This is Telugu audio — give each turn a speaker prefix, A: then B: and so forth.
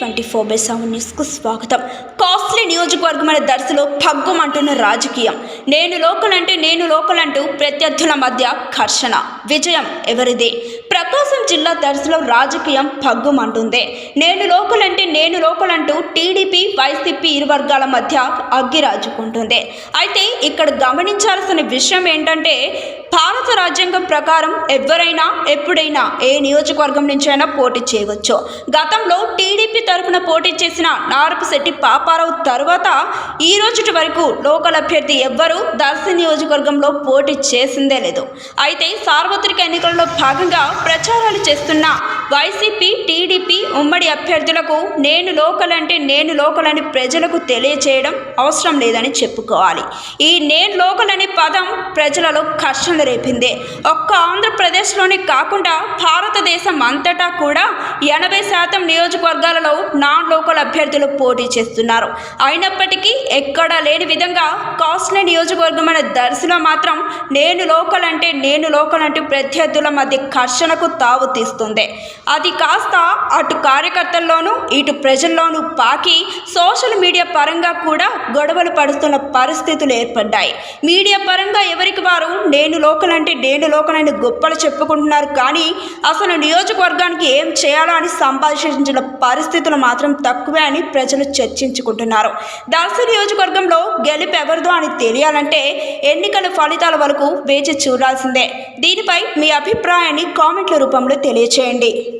A: ట్వంటీ ఫోర్ బై సెవెన్ న్యూస్కు స్వాగతం. కాస్ట్లీ నియోజకవర్గం అనే దర్శలో భగ్గమంటున్న రాజకీయం. నేను లోకల్ అంటే నేను లోకల్ అంటూ ప్రత్యర్థుల మధ్య ఘర్షణ. విజయం ఎవరిది? ప్రకాశం జిల్లా దర్శలో రాజకీయం భగ్గుమంటుంది నేను లోకల్ అంటే నేను లోకల్ అంటూ టీడీపీ వైసీపీ ఇరు వర్గాల మధ్య అగ్గిరాజుకుంటుంది. అయితే ఇక్కడ గమనించాల్సిన విషయం ఏంటంటే భారత రాజ్యాంగం ప్రకారం ఎవరైనా ఎప్పుడైనా ఏ నియోజకవర్గం నుంచైనా పోటీ చేయవచ్చు. గతంలో టీడీపీ తరఫున పోటీ చేసిన నారపశెట్టి పాపారావు తర్వాత ఈ రోజుటి వరకు లోకల్ అభ్యర్థి ఎవ్వరూ దర్శి నియోజకవర్గంలో పోటీ చేసిందే లేదు. అయితే సార్వత్రిక ఎన్నికల్లో భాగంగా ప్రచారాలు చేస్తున్న వైసీపీ టీడీపీ ఉమ్మడి అభ్యర్థులకు నేను లోకల్ అంటే నేను లోకల్ అని ప్రజలకు తెలియచేయడం అవసరం లేదని చెప్పుకోవాలి. ఈ నేను లోకల్ అనే పదం ప్రజలలో ఘర్షణ రేపింది. ఒక్క ఆంధ్రప్రదేశ్లోనే కాకుండా భారతదేశం అంతటా కూడా ఎనభై శాతం నియోజకవర్గాలలో నాన్ లోకల్ అభ్యర్థులు పోటీ చేస్తున్నారు. అయినప్పటికీ ఎక్కడా లేని విధంగా కాస్ట్లీ నియోజకవర్గం అనే దర్శిలో మాత్రం నేను లోకల్ అంటే నేను లోకల్ అంటే ప్రత్యర్థుల మధ్య ఘర్షణకు తావు తీస్తుంది. అది కాస్త అటు కార్యకర్తల్లోనూ ఇటు ప్రజల్లోనూ పాకి సోషల్ మీడియా పరంగా కూడా గొడవలు పడుతున్న పరిస్థితులు ఏర్పడ్డాయి. మీడియా పరంగా ఎవరికి వారు నేను లోకల్ అంటే నేను లోకల్ అని గొప్పలు చెప్పుకుంటున్నారు కానీ అసలు నియోజకవర్గానికి ఏం చేయాలో అని సంభాషించిన పరిస్థితులు మాత్రం తక్కువే అని ప్రజలు చర్చించుకుంటున్నారు. దాసు నియోజకవర్గంలో గెలుపు ఎవరిదో అని తెలియాలంటే ఎన్నికల ఫలితాల వరకు వేచి చూడాల్సిందే. దీనిపై మీ అభిప్రాయాన్ని కామెంట్ల రూపంలో తెలియచేయండి.